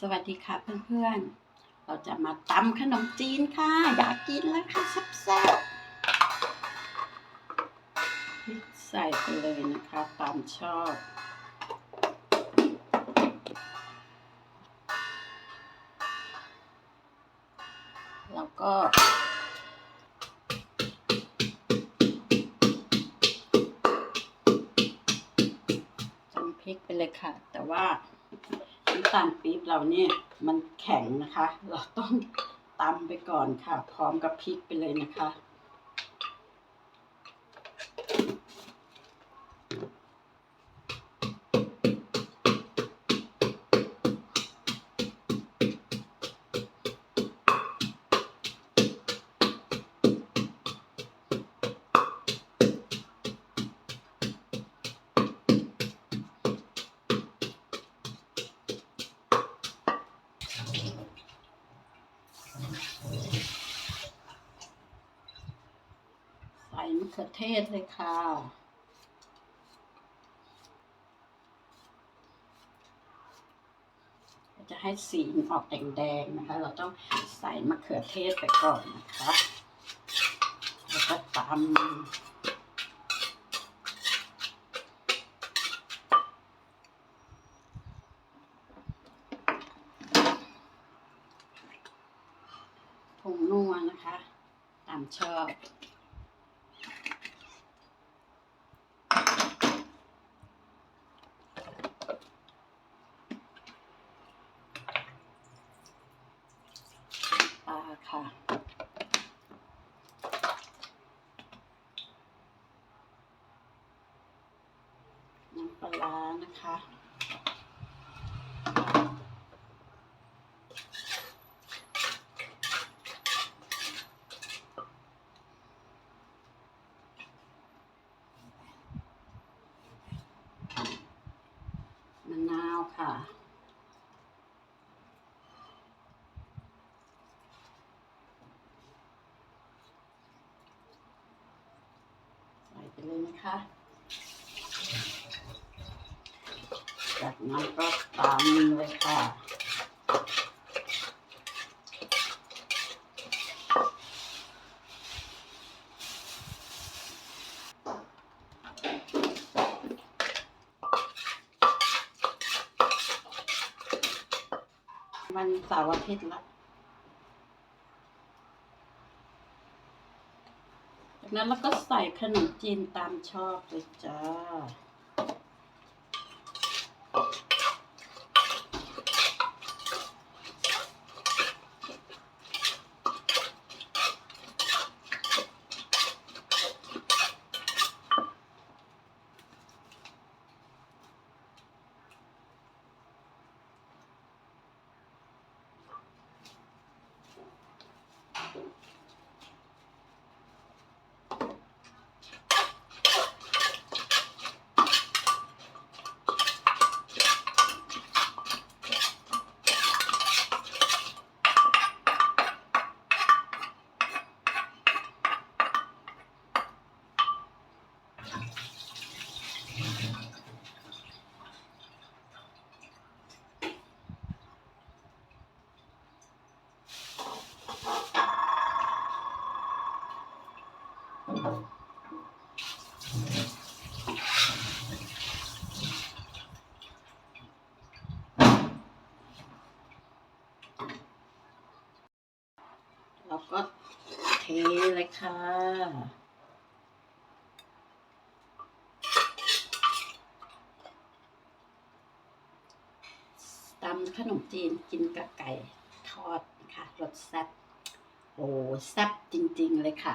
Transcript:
สวัสดีค่ะเพื่อนๆ เราจะมาตำขนมจีนค่ะ อยากกินแล้วค่ะแซ่บๆพริกใส่ไปเลยนะคะตามชอบ แล้วก็จำพริกไปเลยค่ะ แต่ว่า น้ำตาลปี๊บเราเนี่ยมันแข็งนะคะ เราต้องตำไปก่อนค่ะ พร้อมกับพริกไปเลยนะคะ ส่มะเขือเทศเลยค่ะ จะให้สีมันออกแดงๆนะคะ เราต้องใส่มะเขือเทศไปก่อนนะคะ แล้วก็ตำผงนัวนะคะ ตามชอบ ปลาค่ะ น้ำ ปลาร้านะคะ มะนาวค่ะใส่ไปเลยนะคะ จากนั้นก็ตามเลยค่ะวันเสาร์อาทิตย์ละจากนั้นเราก็ใส่ขนมจีนตามชอบเลยจ้า แล้วก็เทเลยค่ะตำขนมจีนกินกับไก่ทอดนะคะรสแซ่บโอ้แซ่บจริง ๆ เลยค่ะ